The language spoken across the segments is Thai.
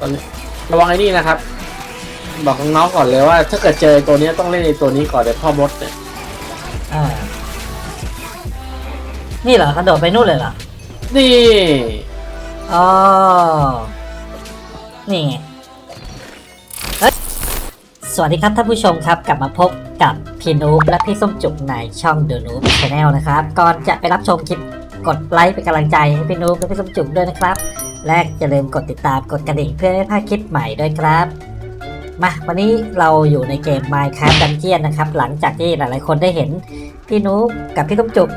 ตอนนี้ระวังไอ้นี่นะครับ บอกน้องๆก่อนเลยว่า ถ้าเกิดเจอตัวเนี้ยต้องเล่นในตัวนี้ก่อนเดี๋ยวพ่อมดเนี่ยอ่า นี่เหรอกระโดดไปนู่นเลยเหรอ นี่อ๋อ นี่ไงเอ้ยสวัสดีครับท่านผู้ชมครับ กลับมาพบกับพี่นูบและพี่ส้มจุกในช่องเดอะนูบชาแนลนะครับ ก่อนจะไปรับชมคลิปกดไลค์เป็นกำลังใจให้พี่นูบและพี่ส้มจุกด้วยนะครับ และอย่าลืมกดติดตามกดกระดิ่งเพื่อไม่พลาดคลิปใหม่ด้วยครับ มาวันนี้เราอยู่ในเกม Minecraft Dungeon นะครับ หลังจากที่หลายๆคนได้เห็น พี่นูบกับพี่ส้มจุก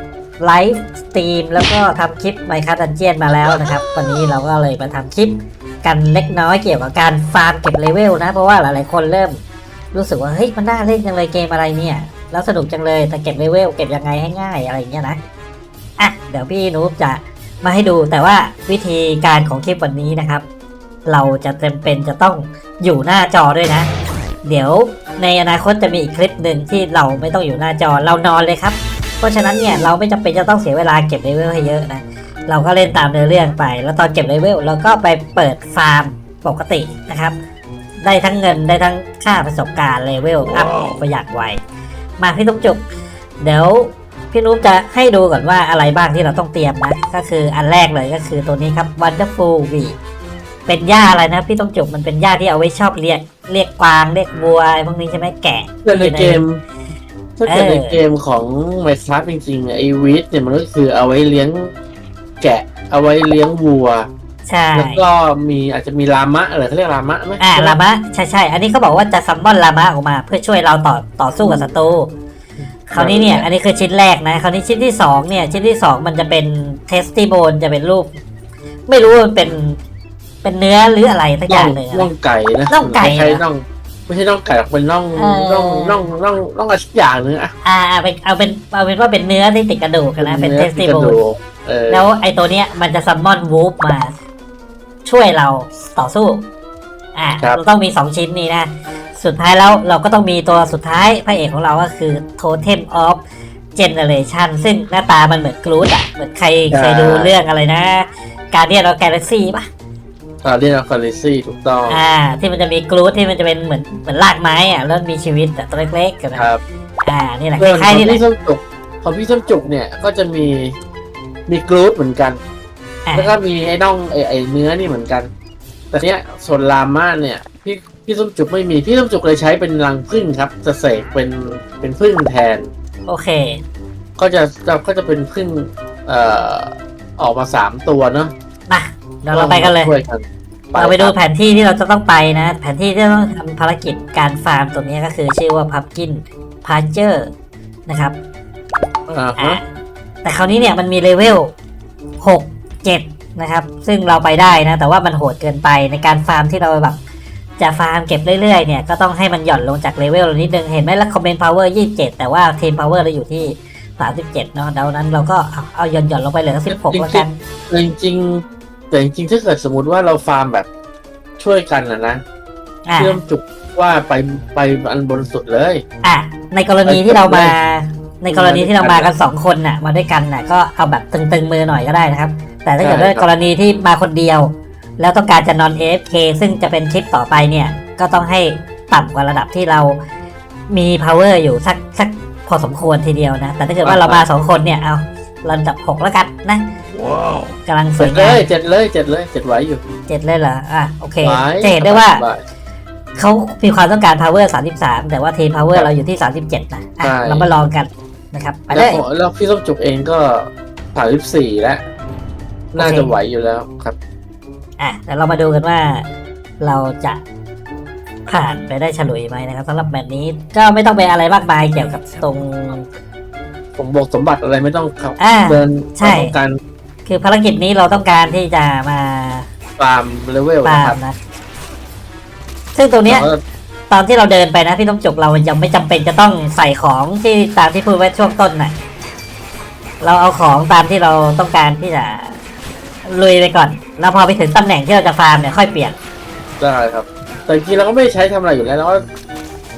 ไลฟ์สตรีมแล้วก็ทำคลิป Minecraft Dungeon มาแล้วนะครับ วันนี้เราก็เลยมาทำคลิปกันเล็กน้อยเกี่ยวกับการฟาร์มเก็บเลเวลนะ เพราะว่าหลายๆคนเริ่มรู้สึกว่าเฮ้ยมันน่าเล่นจังเลยเกมอะไรเนี่ยแล้วสนุกจังเลยแต่เก็บเลเวลเก็บยังไงให้ง่ายอะไรเงี้ยนะอะเดี๋ยวพี่นูบจะ มาให้ดูแต่ว่าวิธีการของคลิปวันนี้นะครับ เราจะจำเป็นจะต้องอยู่หน้าจอด้วยนะ เดี๋ยวในอนาคตจะมีอีกคลิปหนึ่งที่เราไม่ต้องอยู่หน้าจอเรานอนเลยครับ เพราะฉะนั้นเนี่ยเราไม่จำเป็นจะต้องเสียเวลาเก็บเลเวลให้เยอะนะเราก็เล่นตามเนื้อเรื่องไป แล้วตอนเก็บเลเวลเราก็ไปเปิดฟาร์มปกตินะครับ ได้ทั้งเงินได้ทั้งค่าประสบการณ์เลเวลอัพประหยัดไวมาพี่ตุ๊กจุกเดี๋ยว พี่นุ๊กจะให้ดูก่อนว่าอะไรบ้างที่เราต้องเตรียมนะ ก็คืออันแรกเลยก็คือตัวนี้ครับ Wonderful w e เป็นหญ้าอะไรนะพี่ต้องจุกมันเป็นหญ้าที่เอาไว้ชอบเรียกเรียกกวางเรียกวัวอะไรพวกนี้ใช่ไหมแกะเกิดในเกมถ้าเกิดเออในเกมของ Minecraft จริงๆไอ้วีดเนี่ยมันก็คือเอาไว้เลี้ยงแกะ เอาไว้เลี้ยงวัวใช่แล้วก็มีอาจจะมีลามะอะไรเขาเรียกลามะไหมอ่าลามะใช่ใช่อันนี้เขาบอกว่าจะซัมมอนลามะออกมา เพื่อช่วยเราต่อต่อสู้กับศัตรู คราวนี้เนี่ย อันนี้คือชิ้นแรกนะ คราวนี้ชิ้นที่สองเนี่ย ชิ้นที่สองมันจะเป็นเทสติโบนจะเป็นรูป ไม่รู้ว่ามันเป็น เป็นเนื้อหรืออะไรสักอน่อย่างงหนึ่งอะ น่องไก่นะน่องไก่ไม่ใช่เหรอน่องไม่ใช่น่องไก่หรอกเป็นน่องเออน่องน่องน่องน่องอะไรสักอย่างนึงอะอ่าเอาเป็นเอาเป็นเอาเป็นว่าเป็นเนื้อที่ติดกระดูกอะนะ เป็นเทสติกระโบนดูกเออแล้วไอ้ตัวเนี้ยมันจะซัมมอนวูฟมาช่วยเราต่อสู้ อ่าเราต้องมีสองชิ้นนี้นะ สุดท้ายแล้วเราก็ต้องมีตัวสุดท้ายพระเอกของเราก็คือ Totem of Generation ซึ่งหน้าตามันเหมือนกรูดอะเหมือนใครเคยดูเรื่องอะไรนะการเดียน of Galaxy ป่ะอ่าเรียกว่าฟาริซี่ถูกต้องอ่าที่มันจะมีกรูดที่มันจะเป็นเหมือนเหมือนรากไม้อะแล้วมีชีวิตแต่ตัวเล็กๆกันนะครับอ่านี่แหละคเรื่องขล้ายองๆนี่แหละพี่ส้มจุกของพี่ส้มจุกเนี่ยก็จะมีมีกรูดเหมือนกันอ่าแล้วก็มีไอ้น่องไอ้ไอ้เนื้อนี่เหมือนกัน แต่เนี้ยส่วนลาม่าเนี่ยพี่ พี่ส้มจุกไม่มี พี่ส้มจุกเลยใช้เป็นรังผึ้งครับจะเสกเป็นเป็นผึ้งแทน โอเค ก็จะจะก็จะเป็นผึ้งเอ่อออกมาสามตัวเนาะมาเดี๋ยวเราไปกันเลย ช่วยกันเราไปดูครับแผนที่ที่เราจะต้องไปนะ แผนที่ที่ต้องทำภารกิจการฟาร์มตัวนี้ก็คือชื่อว่า Pumpkin p a s t u r e นะครับอ่าอะฮะแต่คราวนี้เนี่ยมันมีเลเวล6 7นะครับ ซึ่งเราไปได้นะ แต่ว่ามันโหดเกินไปในการฟาร์มที่เราแบบ จะฟาร์มเก็บเรื่อยๆเนี่ยก็ต้องให้มันหย่อนลงจากเลเวลนิดนึงเห็นไหมแล้วคอมเมนต์พาวเวอร์27แต่ว่าทีมพาวเวอร์เราอยู่ที่37เนาะดังนั้นเราก็เอาเอาหย่อนหย่อนๆลงไปเหลือ16แล้วกันแต่จริงๆแต่จริงๆถ้าเกิดสมมติว่าเราฟาร์มแบบช่วยกันนะนะอะเชื่อมจุกว่าไปไปอันบนสุดเลย อะ ในกรณีที่เรามาในกรณีที่เรามากันสองคนน่ะ มาด้วยกันน่ะ ก็เอาแบบตึงๆมือหน่อยก็ได้นะครับ แต่ถ้าเกิดว่ากรณีที่มาคนเดียว แล้วต้องการจะนอน AFK ซึ่งจะเป็นคลิปต่อไปเนี่ย ก็ต้องให้ต่ำกว่าระดับที่เรามี power อยู่สักสักพอสมควรทีเดียวนะ แต่ถ้าเกิดว่าเรามาสองคนเนี่ย เอาระดับหกแล้วกันนะกำลังสวเจ็ยดเลงามยเจ็ดเลยเจ็ดเลยเจ็ดไหวอยู่เจ็ดเลยเหรออะโอเคไหวจะเห็นได้ว่าสบยเขามีความต้องการ power 33 แต่ว่าทีม power ครับเราอยู่ที่ 37 นะอะใช่เรามาลองกันนะครับไปเลแล้วยผมแล้วพี่ส้มจุกเองก็สามสิบสี่แล้ว น่าจะไหวอยู่แล้วครับ อะเดี๋ยวเรามาดูกันว่าเราจะผ่านไปได้ฉลุยไหมนะครับสำหรับแบบนี้ก็ไม่ต้องไปอะไรมากมายเกี่ยวกับตรง ผมบอกสมบัติอะไรไม่ต้องครับอ่าเดินใช่ ต้องการคือภารกิจนี้เราต้องการที่จะมาฟาร์มเลเวลฟานะคร์รัมบนะ ซึ่งตรงเนี้ย แล้วก็ตอนที่เราเดินไปนะพี่ต้องจบเรายังไม่จำเป็นจะต้องใส่ของที่ตามที่พูดไว้ช่วงต้นน่ะ เราเอาของตามที่เราต้องการที่จะ ลุยไปก่อน แล้วพอไปถึงตำแหน่งที่เราจะฟาร์มเนี่ยค่อยเปลี่ยนได้ครับ แต่จริงๆเราก็ไม่ได้ใช้ทำอะไรอยู่แล้วเราก็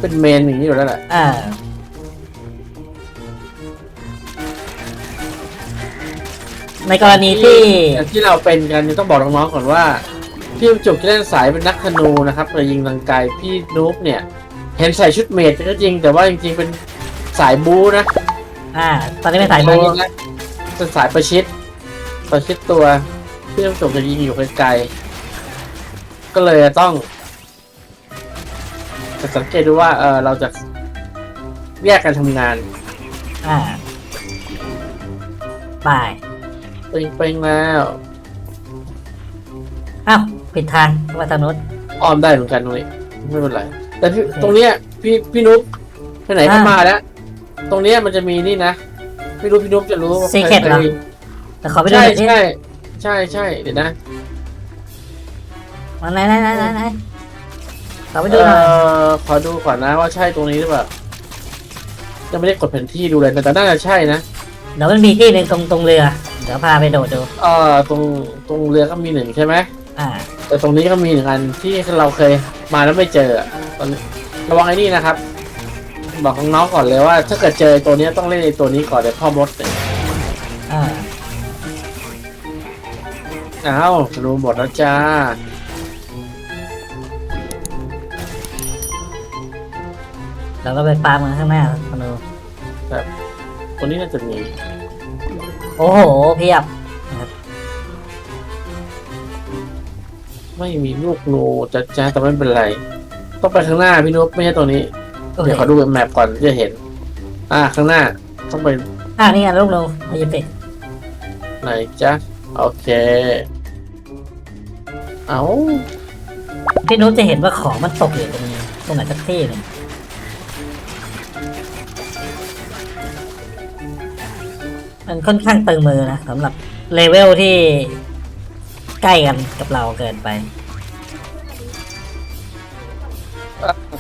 เป็นเมนอย่างนี้อยู่แล้วแหละเออในกรณีที่ อย่างที่เราเป็นกันเนี่ยต้องบอกน้องๆก่อนว่าที่พี่จุกจะเล่นสายเป็นนักธนูนะครับไปยิงลังไกลพี่นูบเนี่ย เห็นใส่ชุดเมดก็จริง แต่ว่าจริงๆเป็นสายบูนะ อ่า ตอนนี้เป็นสายโบนะเป็นสายประชิดประชิดตัว พี่จุกจะยิงอยู่ไกลๆก็เลยต้องจะสังเกตดูว่าเออเราจะแยกกันทำงานอ่าไปเป่งๆแล้วอ้าวผิดทางมาทางนู้นอ้อมได้เหมือนกันตรงนี้ไม่เป็นไรแต่พี่ตรงเนี้ยพี่พี่นุ๊กไปไหนก็อ่ามมาแล้ว ตรงเนี้ยมันจะมีนี่นะ ไม่รู้พี่นุ๊กจะรู้ว่า Secret เหรอแต่ขอไปดูใช่หน่อยสิใช่ ใช่ใช่เดี๋ยวนะมาไหนไหนไหนไหนไหนขอไปดูเอหน่อยอขอดูก่อนนะว่าใช่ตรงนี้หรือเปล่ายังไม่ได้กดแผนที่ดูเลยแต่น่าจะใช่นะเดี๋ยวมันมีที่หนึ่งตรงตรงเรือ เดี๋ยวพาไปโดดดู เออตรงตรงเรือก็มีหนึ่งใช่ไหมอ่า แต่ตรงนี้ก็มีหนึ่งอันที่เราเคยมาแล้วไม่เจออะตอนนี้ระวังไอ้นี่นะครับ บอกน้องๆก่อนเลยว่า ถ้าเกิดเจอตัวเนี้ยต้องเล่นไอ้ตัวนี้ก่อนเดี๋ยวพ่อมดเนี่ย อ้าวรู้หมดแล้วจ้าแล้วก็ไปปามันข้างหน้าธนูตัวนี้น่าจะมีโอ้โหเพียบไม่มีลูกงูจ้าจ้าแต่ไม่เป็นไร ต้องไปข้างหน้าพี่นุ๊กไม่ใช่ตัวนี้ โอเคเดี๋ยวขอดูแมปก่อนจะเห็น อ่าข้างหน้าต้องไปอ่านี่ไงลูกหนูมาหยิบไปไหนจ้า โอเค เอาพี่นุ้จะเห็นว่าของมันตกอยู่ตรงตรงไหนสักที่หนึ่งมันค่อนข้างตึงมือนะสำหรับเลเวลที่ใกล้กันกับเราเกินไป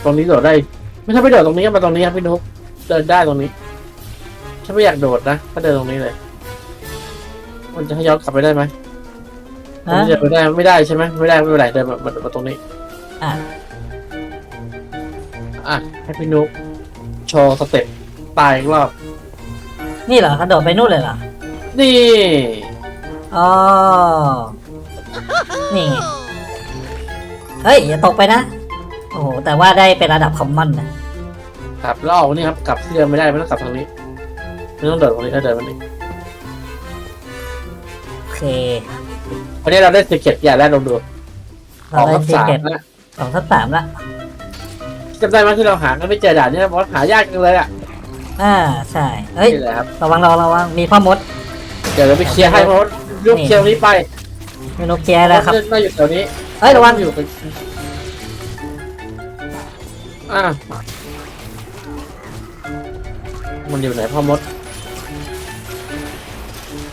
ตรงนี้โดดได้ ไม่ถ้าไม่โดดตรงนี้ก็มาตรงนี้ครับพี่นุ๊กเดินได้ตรงนี้ถ้าไม่อยากโดดนะก็เดินตรงนี้เลย มันจะให้ย้อนกลับไปได้ไหมฮะ มันจะไปได้ไม่ได้ใช่ไหมไม่ได้ไม่เป็นไรเดินมามามาตรงนี้ อะ อะให้พี่นุ๊กโชว์สเต็ปตายอีกรอบ นี่เหรอเขาโดดไปนู่นเลยเหรอ นี่อ๋อ นี่ไงเฮ้ย อย่าตกไปนะ โอ้โห แต่ว่าได้เป็นระดับคอมมอนนะครับแล้วออกนี่ครับกลับที่เดิมไม่ได้ไม่ต้องกลับทางนี้ไม่ต้องเดินตรงนี้เออเดินมานี้โอเค วันนี้เราได้สิเก็ตอย่างแรกลองดูเราได้ทับซีสามเก็ตนะสองทับสามละจำได้ไหมที่เราหากันไม่เจอด่านเนี้เพราะหายากจังเลยอะอ่าใช่เฮ้ยนี่แหละครับระวังระวังระวังมีพ่อมด เดี๋ยวเราไปเคลียร์ให้เพราะว่าลูกเคลียร์ตรงนี้ไปมีนกเจียแล้วครับเพาะน่าอยู่แถวนี้เฮ้ยระวังอยู่เป็นอะมันอยู่ไหนพ่อมด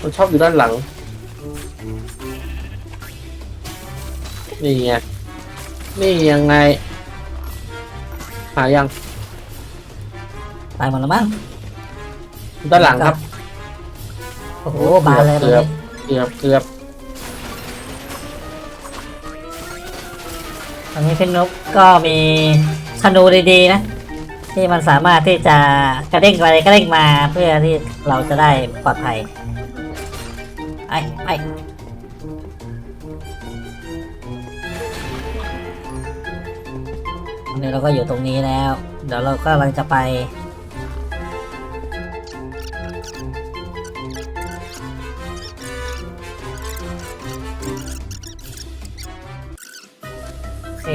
มันชอบอยู่ด้านหลัง นี่ไงนี่ยังไง หายังตายหมดแล้วมั้งด้านหลังครับ โอ้โหบานเลยตรงนี้เกือบเกือบตอนนี้พี่นุกก็มีธนูดีๆนะ ที่มันสามารถที่จะกระเด้งไปกระเด้งมาเพื่อที่เราจะได้ปลอดภัยไอ้ไอ้ นนี้เราก็อยู่ตรงนี้แล้ว เดี๋ยวเราก็กำลังจะไป โอเค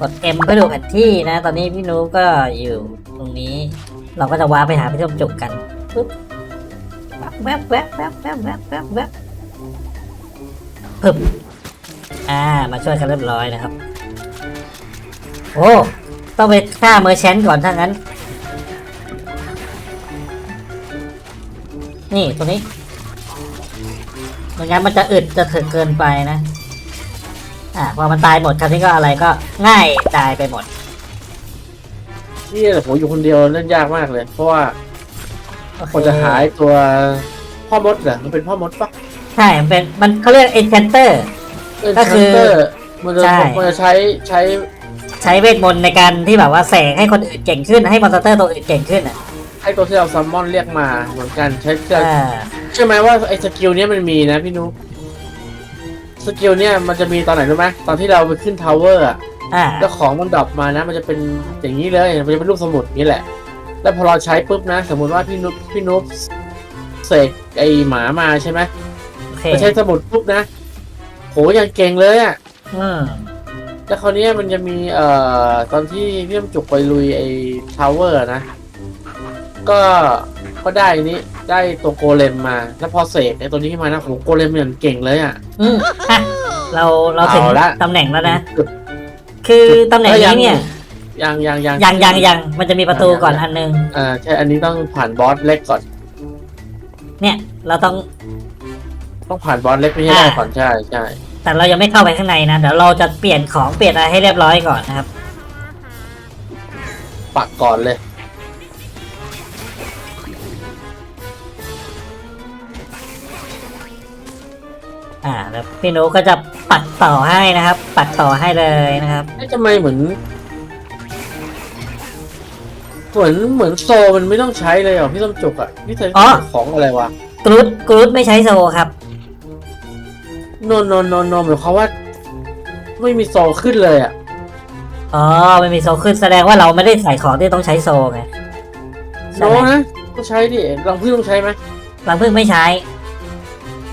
กด M เพื่อดูแผนที่นะ ตอนนี้พี่นุก็อยู่ตรงนี้ เราก็จะว้าไปหาพี่ชมจุกกันปึ๊บแวบแวบแวบแวบแวบแวบแวบปึ๊บอ่า มาช่วยกันเรียบร้อยนะครับ โอ้ต้องไปฆ่าเมอร์แชนก่อนถ้างั้น นี่ตัวนี้ไม่งั้นมันจะอึดจะถึกเกินไปนะ อ่าพอมันตายหมดคราวนี้ก็อะไรก็ง่ายตายไปหมด นี่แหละผมอยู่คนเดียวเล่นยากมากเลย เพราะว่าโอเคคนจะหายตัวพ่อมดเหรอมันเป็นพ่อมดปะใช่มันเป็นมันเขาเรียก enchanter เออก็คือชัตเตอร์มันจะใช่ มันจะใช้ใช้ใช้เวทมนต์ในการที่แบบว่าแสกให้คนอื่นเก่งขึ้นให้มอนสเตอร์ตัวอื่นเก่งขึ้นอะให้ตัวที่เราซัมมอนเรียกมาเหมือนกันใช้อ่าใช่ไหมว่าไอ้สกิลเนี้ยมันมีนะพี่นุ๊กสสกิลเนี่ยมันจะมีตอนไหนรู้ไหมตอนที่เราไปขึ้นทาวเวอร์อะอ่าแล้วของมันดรอปมานะ มันจะเป็นอย่างนี้เลยมันจะเป็นรูปสมุดนี้แหละ แล้วพอเราใช้ปุ๊บนะ สมมติว่าพี่นุ๊กพี่นุ๊กเสกไอหมามาใช่ไหมโอเคพอใช้สมุดปุ๊บนะโหยังเก่งเลยอะอืม แล้วคราวเนี้ยมันจะมีเอ่อตอนที่พี่น้ำจุกไปลุยไอ้ทาวเวอร์นะ ก็ก็ได้อันนี้ได้ตัวโกเลมมา แล้วพอเสกไอ้ตัวนี้ขึ้นมานะโหโกเลมเหมือนเก่งเลยอะ อืมอะเราเราถึงเอาละ ตำแหน่งแล้วนะ คือตำแหน่งนี้เนี่ยยังยังยัง ยังยังยังมันจะมีประตูก่อนอันนึง อ่าใช่อันนี้ต้องผ่านบอสเล็กก่อน เนี่ย เราต้อง ต้องผ่านบอสเล็กไม่ให้ได้อ่า ก่อนใช่ใช่ แต่เรายังไม่เข้าไปข้างในนะเดี๋ยวเราจะเปลี่ยนของเปลี่ยนอะไรให้เรียบร้อยก่อนนะครับ ปักก่อนเลย อ่าแล้วพี่นุก็จะปัดต่อให้นะครับ ปัดต่อให้เลยนะครับไอ้ทำไมเหมือนเหมือนเหมือนโซมันไม่ต้องใช้เลยเหรอพี่ต้มจุกอะพี่ใช้อ๋อ ของอะไรวะกรูดกรูดไม่ใช้โซครับ โนโนโนโนหมายความว่า ไม่มีโซขึ้นเลยอะ อ๋อไม่มีโซขึ้นแสดงว่าเราไม่ได้ใส่ของที่ต้องใช้โซไงโนใช่ไหมนะต้องใช้ดิรังพึ่งต้องใช้ไหมรังพึ่งไม่ใช้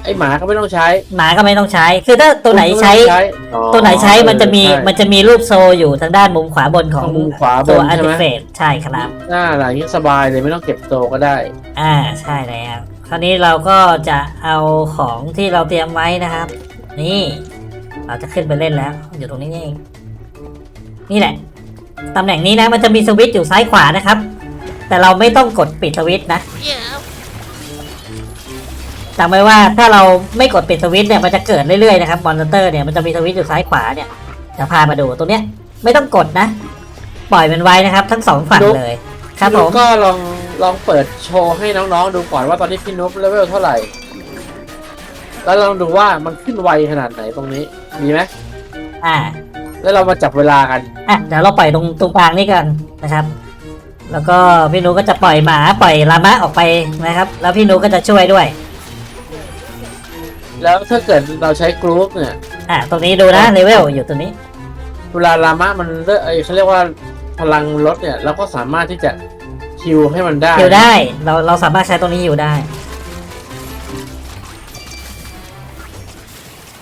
ไอหมาก็ไม่ต้องใช้หมาก็ไม่ต้องใช้ คือถ้าตัวไหนใช้คุณก็ม่ต้องอ๋อตัวไหนใช้มันจะมีใช่ มันจะมีรูปโซอยู่ทางด้านมุมขวาบนของทางมุมขวาบนตัวอันใช่ไหมเฟสใช่ครับ หน้าอะไรนี้สบายเลยไม่ต้องเก็บโซก็ได้ อ่าใช่แล้วค ราวนี้เราก็จะเอาของที่เราเตรียมไว้นะครับ นี่ เราจะขึ้นไปเล่นแล้ว อยู่ตรงนี้นี่เองนี่แหละตำแหน่งนี้นะมันจะมีสวิตช์อยู่ซ้ายขวานะครับ แต่เราไม่ต้องกดปิดสวิตช์นะจำไว้ว่าถ้าเราไม่กดปิดสวิตช์เนี่ยมันจะเกิดเรื่อยๆนะครับมอนเตอร์เนี่ยมันจะมีสวิตช์อยู่ซ้ายขวาเนี่ยจะพามาดูตรงเนี้ย ไม่ต้องกดนะ ปล่อยมันไว้นะครับ ทั้งสองฝั่งเลย ครับผมก็ลอง ลองเปิดโชว์ให้น้องๆดูก่อนว่าตอนนี้พี่นุ๊กเลเวลเท่าไหร่ แล้วลองดูว่ามันขึ้นไวขนาดไหนตรงนี้ดีไหมอ่า แล้วเรามาจับเวลากัน อะเดี๋ยวเราปล่อยตรงตรงกลางนี่กันนะครับ แล้วก็พี่นุก็จะปล่อยหมาปล่อยลามะออกไปนะครับ แล้วพี่นุก็จะช่วยด้วย แล้วถ้าเกิดเราใช้กรุ๊ปเนี่ยอะตรงนี้ดูนะเลเวลอยู่ตรงนี้ เวลาลามะมันเลือกไอ้เขาเรียกว่าพลังลดเนี่ยเราก็สามารถที่จะ คิวให้มันได้อยู่ได้เราเราสามารถใช้ตรงนี้อยู่ได้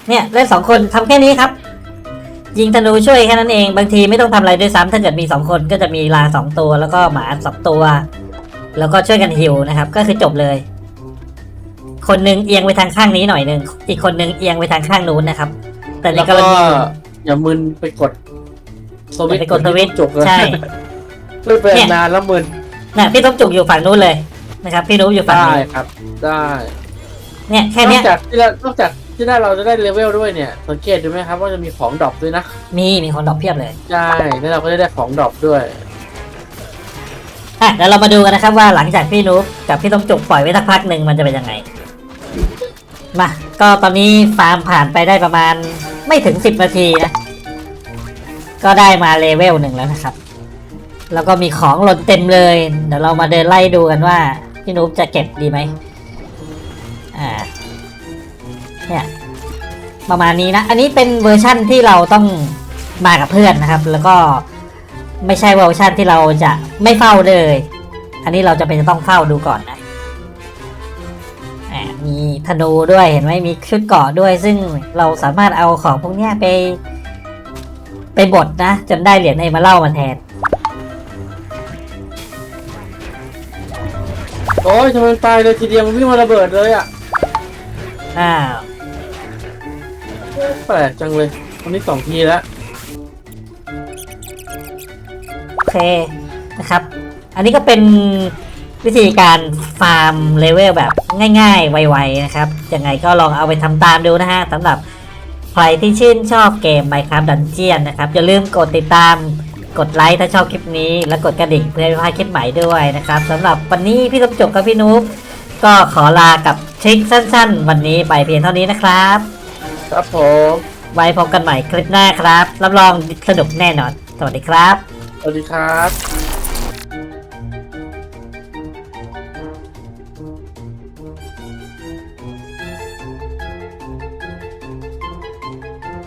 เนี่ยเล่นสองคนทำแค่นี้ครับ ยิงธนูช่วยแค่นั้นเอง บางทีไม่ต้องทำอะไรด้วยซ้ำถ้าเกิดมีสองคนก็จะมีลาสองตัวแล้วก็หมาสองตัว แล้วก็ช่วยกันฮิวนะครับ ก็คือจบเลย คนหนึ่งเอียงไปทางข้างนี้หน่อยหนึ่งอีกคนหนึ่งเอียงไปทางข้างนู้นนะครับ แต่ในแล้วกก็รณีอย่ามึนไปกดสวิตช์ไปกดสวิตช์จุกเลยใช่เล่นไปเนี่ยนานแล้วมึน น่ะพี่ต้มจุกอยู่ฝั่งนู้นเลยนะครับ พี่นุ๊กอยู่ฝั่งได้นี้ครับ ได้เนี่ยแค่นอเนี้ยกจากที่เรานอกจากที่ได้เราจะได้เลเวลด้วยเนี่ย สังเกตดูไหมครับว่าจะมีของดรอปด้วยนะ มีมีคนดอกเพียบเลยใช่ แล้วเราก็จะได้ของดรอปด้วย อะเดี๋ยวเรามาดูกันนะครับว่าหลังจากพี่นุ๊กกับพี่ต้มจุกปล่อยไว้สักพักหนึ่งมันจะเป็นยังไงมาก็ตอนนี้ฟาร์มผ่านไปได้ประมาณไม่ถึงสิบนาทีนะก็ได้มาเลเวลหนึ่งแล้วนะครับ แล้วก็มีของหล่นเต็มเลย เดี๋ยวเรามาเดินไล่ดูกันว่าพี่นุ๊กจะเก็บดีไหมอ่า เนี่ยประมาณนี้นะ อันนี้เป็นเวอร์ชั่นที่เราต้องมากับเพื่อนนะครับ แล้วก็ไม่ใช่เวอร์ชันที่เราจะไม่เฝ้าเลย อันนี้เราจะเป็นจะต้องเฝ้าดูก่อนนะอ่ามีธนูด้วยเห็นไหมมีชุดเกาะด้วย ซึ่งเราสามารถเอาของพวกนี้ไป ไปบดนะ จนได้เหรียญเอมาเล่ามาแทน โอ้ยทำไมมันตายเลยทีเดียวมันวิ่งมาระเบิดเลยอะอ้าวแปลกจังเลยวันนี้สองทีแล้ว โอเคนะครับ อันนี้ก็เป็นวิธีการฟาร์มเลเวลแบบง่ายๆ ไวๆนะครับ ยังไงก็ลองเอาไปทำตามดูนะฮะสำหรับใครที่ชื่นชอบเกม Minecraft Dungeon นะครับ อย่าลืมกดติดตาม กดไลค์ถ้าชอบคลิปนี้ และกดกระดิ่งเพื่อไม่พลาดคลิปใหม่ด้วยนะครับสำหรับวันนี้พี่ต้มจบกับพี่นุ๊กก็ขอลากับทริคสั้น ๆ วันนี้ไปเพียงเท่านี้นะครับ ครับผมไว้พบกันใหม่คลิปหน้าครับ รับรองสนุกแน่นอน สวัสดีครับ สวัสดีครับ